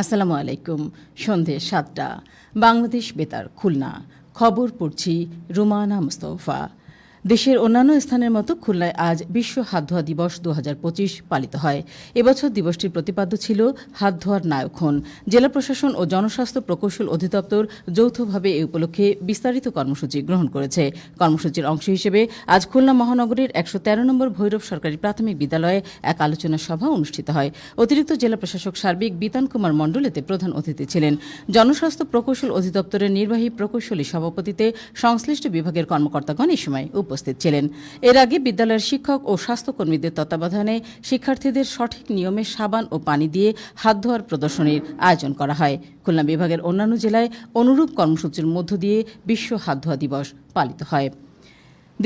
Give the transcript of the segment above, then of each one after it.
আসসালামু আলাইকুম সন্ধে সাতটা বাংলাদেশ বেতার খুলনা খবর পড়ছি রুমানা মুস্তফা। দেশের অন্যান্য স্থানের মতো খুলনায় আজ বিশ্ব হাত ধোয়া দিবস দু হাজার পঁচিশ পালিত হয়। এবছর দিবসটির প্রতিপাদ্য ছিল হাত ধোয়ার নায়ক হন। জেলা প্রশাসন ও জনস্বাস্থ্য প্রকৌশল অধিদপ্তর যৌথভাবে এ উপলক্ষে বিস্তারিত কর্মসূচি গ্রহণ করেছে। কর্মসূচির অংশ হিসেবে আজ খুলনা মহানগরীর একশো তেরো নম্বর ভৈরব সরকারি প্রাথমিক বিদ্যালয়ে এক আলোচনা সভা অনুষ্ঠিত হয়। অতিরিক্ত জেলা প্রশাসক সার্বিক বিতান কুমার মণ্ডল এতে প্রধান অতিথি ছিলেন। জনস্বাস্থ্য প্রকৌশল অধিদপ্তরের নির্বাহী প্রকৌশলী সভাপতিতে সংশ্লিষ্ট বিভাগের কর্মকর্তাগণ এ সময় উপস্থিত ছিলেন। এর আগে বিদ্যালয়ের শিক্ষক ও স্বাস্থ্যকর্মীদের তত্ত্বাবধানে শিক্ষার্থীদের সঠিক নিয়মে সাবান ও পানি দিয়ে হাত ধোয়ার প্রদর্শনীর আয়োজন করা হয়। খুলনা বিভাগের অন্যান্য জেলায় অনুরূপ কর্মসূচির মধ্য দিয়ে বিশ্ব হাত ধোয়া দিবস পালিত হয়।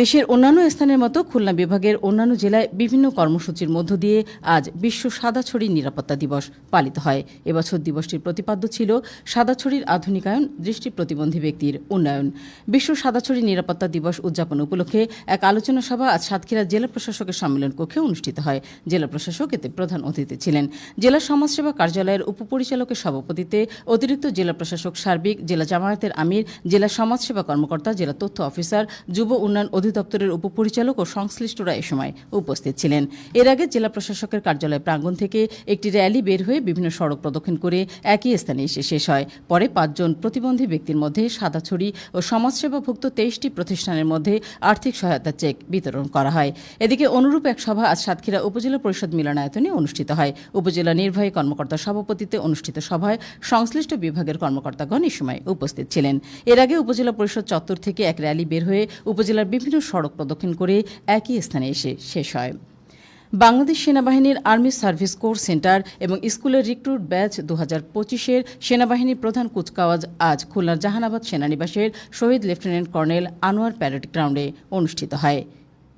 দেশের অন্যান্য স্থানের মতো খুলনা বিভাগের অন্যান্য জেলায় বিভিন্ন কর্মসূচির মধ্য দিয়ে আজ বিশ্ব সাদাছড়ি নিরাপত্তা দিবস পালিত হয়। এবছর দিবসটির প্রতিপাদ্য ছিল সাদাছড়ির আধুনিকায়ন, দৃষ্টি প্রতিবন্ধী ব্যক্তির উন্নয়ন। বিশ্ব সাদাছড়ি নিরাপত্তা দিবস উদযাপন উপলক্ষে এক আলোচনা সভা আজ সাতক্ষীরা জেলা প্রশাসকের সম্মেলন কক্ষে অনুষ্ঠিত হয়। জেলা প্রশাসক এতে প্রধান অতিথি ছিলেন। জেলা সমাজসেবা কার্যালয়ের উপপরিচালকের সভাপতিতে অতিরিক্ত জেলা প্রশাসক সার্বিক, জেলা জামায়াতের আমির, জেলা সমাজসেবা কর্মকর্তা, জেলা তথ্য অফিসার, যুব উন্নয়ন অধিদপ্তরের উপপরিচালক ও সংশ্লিষ্টরা এ সময় উপস্থিত ছিলেন। এর আগে জেলা প্রশাসকের কার্যালয় প্রাঙ্গণ থেকে একটি র্যালি বের হয়ে বিভিন্ন সড়ক প্রদক্ষিণ করে একই স্থানে এসে শেষ হয়। পরে পাঁচজন প্রতিবন্ধী ব্যক্তির মধ্যে সাদাছড়ি ও সমাজসেবাভুক্ত তেইশটি প্রতিষ্ঠানের মধ্যে আর্থিক সহায়তা চেক বিতরণ করা হয়। এদিকে অনুরূপ এক সভা আজ সাতক্ষীরা উপজেলা পরিষদ মিলনায়তনে অনুষ্ঠিত হয়। উপজেলা নির্বাহী কর্মকর্তা সভাপতিত্বে অনুষ্ঠিত সভায় সংশ্লিষ্ট বিভাগের কর্মকর্তাগণ এ সময় উপস্থিত ছিলেন। এর আগে উপজেলা পরিষদ চত্বর থেকে এক র্যালি বের হয়ে উপজেলার বিভিন্ন সড়ক প্রদক্ষিণ করে একই স্থানে এসে শেষ হয়। বাংলাদেশ সেনাবাহিনীর আর্মি সার্ভিস কোর সেন্টার এবং স্কুলের রিক্রুট ব্যাচ দু হাজার পঁচিশের সেনাবাহিনীর প্রধান কুচকাওয়াজ আজ খুলনার Jahanabad সেনানিবাসের Shaheed lieutenant colonel Anwar parade গ্রাউন্ডে অনুষ্ঠিত হয়।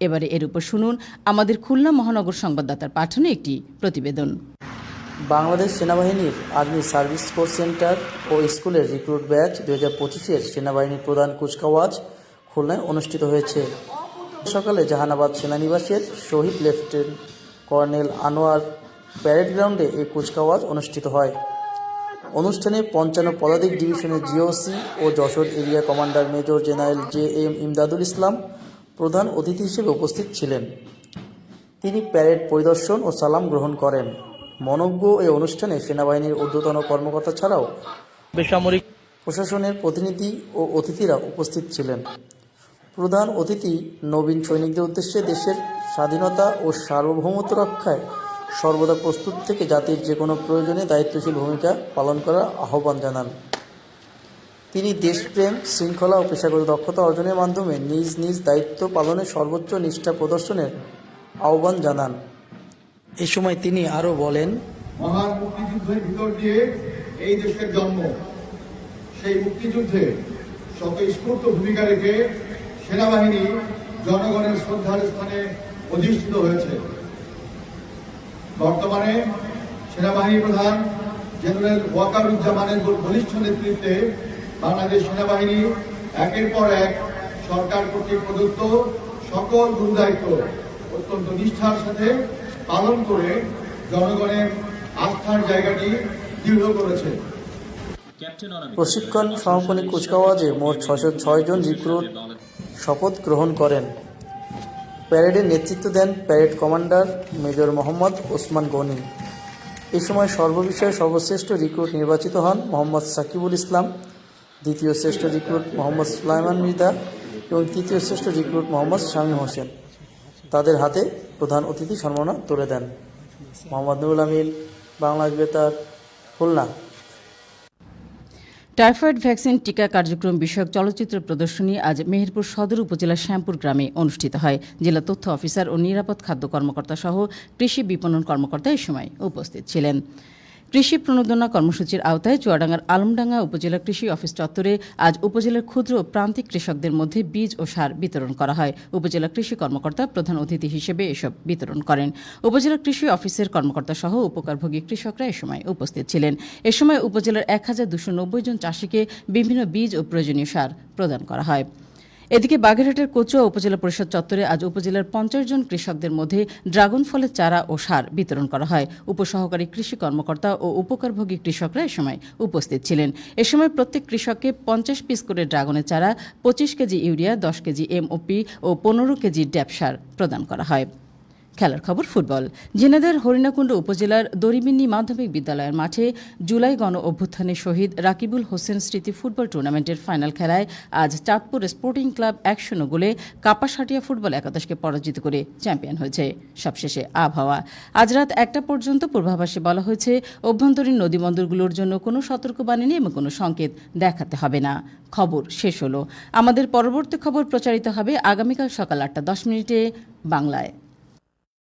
এবারে এর উপর শুনুন আমাদের খুলনা মহানগর সংবাদদাতার পাঠানো একটি প্রতিবেদন। বাংলাদেশ সেনাবাহিনীর আর্মি সার্ভিস কোর সেন্টার ও স্কুলের রিক্রুট ব্যাচ দু হাজার পঁচিশের সেনাবাহিনীর প্রধান কুচকাওয়াজ খুলনায় অনুষ্ঠিত হয়েছে। সকালে Jahanabad সেনানিবাসের Shaheed lieutenant colonel Anwar parade গ্রাউন্ডে এই কুচকাওয়াজ অনুষ্ঠিত হয়। অনুষ্ঠানে পঞ্চান্ন পদাতিক ডিভিশনের জিওসি ও Jessore area commander major general J M Imdadul Islam প্রধান অতিথি হিসেবে উপস্থিত ছিলেন। তিনি প্যারেড পরিদর্শন ও সালাম গ্রহণ করেন। মনজ্ঞ এই অনুষ্ঠানে সেনাবাহিনীর ঊর্ধ্বতন কর্মকর্তা ছাড়াও বেসামরিক প্রশাসনের প্রতিনিধি ও অতিথিরা উপস্থিত ছিলেন। প্রধান অতিথি নবীন সৈনিকদের উদ্দেশ্যে দেশের স্বাধীনতা ও সার্বভৌমত্ব রক্ষায় সর্বদা প্রস্তুত থেকে জাতির যে কোনো প্রয়োজনে দায়িত্বশীল ভূমিকা পালন করার আহ্বান জানান। তিনি দেশপ্রেম, শৃঙ্খলা ও পেশাগত দক্ষতা অর্জনের মাধ্যমে নিজ নিজ দায়িত্ব পালনে সর্বোচ্চ নিষ্ঠা প্রদর্শনের আহ্বান জানান। এ সময় তিনি আরও বলেন, মহান মুক্তিযুদ্ধের ভিতর দিয়ে এই দেশের জন্ম, সেই মুক্তিযুদ্ধে স্বতঃস্ফূর্ত ভূমিকা রেখে সেনাবাহিনী জনগণের শ্রদ্ধার স্থানে অধিষ্ঠিত হয়েছে। বর্তমানে সেনাবাহিনী প্রধান জেনারেল ওয়াকারুজ্জামানের বলিষ্ঠ নেতৃত্বে বাংলাদেশ সেনাবাহিনী একের পর এক সরকার কর্তৃক প্রদত্ত সকল গুরুদায়িত্ব অত্যন্ত নিষ্ঠার সাথে পালন করে জনগণের আস্থার জায়গাটি দৃঢ় করেছে। প্রশিক্ষণ সমাপনী কুচকাওয়াজে মোট ছশো ছয় জন রিক্রুট শপথ গ্রহণ করেন। প্যারেডের নেতৃত্ব দেন parade commander major Mohammad Osman Gani. এ সময় সর্ববিষয়ে সর্বশ্রেষ্ঠ রিক্রুট নির্বাচিত হন মোহাম্মদ সাকিবুল ইসলাম, দ্বিতীয় শ্রেষ্ঠ রিক্রুট মোহাম্মদ সুলাইমান মৃদা এবং তৃতীয় শ্রেষ্ঠ রিক্রুট মোহাম্মদ শামীম হোসেন। তাদের হাতে প্রধান অতিথি সম্মাননা তুলে দেন। মোহাম্মদ নুরুল আমিন বাংলাদেশ বেতার, খুলনা। টাইফয়েড ভ্যাকসিন টিকা কার্যক্রম বিষয়ক চলচ্চিত্র প্রদর্শনী আজ মেহেরপুর সদর উপজেলার শ্যামপুর গ্রামে অনুষ্ঠিত হয়। জেলা তথ্য অফিসার ও নিরাপদ খাদ্য কর্মকর্তা সহ কৃষি বিপণন কর্মকর্তা এই সময় উপস্থিত ছিলেন। কৃষি প্রণোদনা কর্মসূচির আওতায় চুয়াডাঙ্গার আলমডাঙ্গা উপজেলা কৃষি অফিস চত্বরে আজ উপজেলার ক্ষুদ্র ও প্রান্তিক কৃষকদের মধ্যে বীজ ও সার বিতরণ করা হয়। উপজেলা কৃষি কর্মকর্তা প্রধান অতিথি হিসেবে এসব বিতরণ করেন। উপজেলা কৃষি অফিসের কর্মকর্তা সহ উপকারভোগী কৃষকরা এ সময় উপস্থিত ছিলেন। এ সময় উপজেলার এক হাজার দুশো নব্বই জন চাষিকে বিভিন্ন বীজ ও প্রয়োজনীয় সার প্রদান করা হয়। এদিকে বাগেরহাটের কচুয়া উপজেলা পরিষদ চত্বরে আজ উপজেলার পঞ্চাশ জন কৃষকদের মধ্যে ড্রাগন ফলের চারা ও সার বিতরণ করা হয়। উপসহকারী কৃষি কর্মকর্তা ও উপকারভোগী কৃষকরা এ সময় উপস্থিত ছিলেন। এ সময় প্রত্যেক কৃষককে পঞ্চাশ পিস করে ড্রাগনের চারা, পঁচিশ কেজি ইউরিয়া, দশ কেজি এমওপি ও পনেরো কেজি ড্যাপ সার প্রদান করা হয়। খেলার খবর ফুটবল। ঝিনাইদের হরিণাকুণ্ড উপজেলার দরিবিন্নি মাধ্যমিক বিদ্যালয়ের মাঠে জুলাই গণ অভ্যুত্থানে শহীদ রাকিবুল হোসেন স্মৃতি ফুটবল টুর্নামেন্টের ফাইনাল খেলায় আজ চাঁদপুর স্পোর্টিং ক্লাব এক শূন্য গোলে কাপাসাটিয়া ফুটবল একাদশকে পরাজিত করে চ্যাম্পিয়ন হয়েছে। সবশেষে আবহাওয়া। আজ রাত একটা পর্যন্ত পূর্বাভাসে বলা হয়েছে, অভ্যন্তরীণ নদীবন্দরগুলোর জন্য কোনো সতর্কবাণী নেই এবং কোনো সংকেত দেখাতে হবে না। খবর শেষ হলো। আমাদের পরবর্তী খবর প্রচারিত হবে আগামীকাল সকাল আটটা দশ মিনিটে বাংলায়।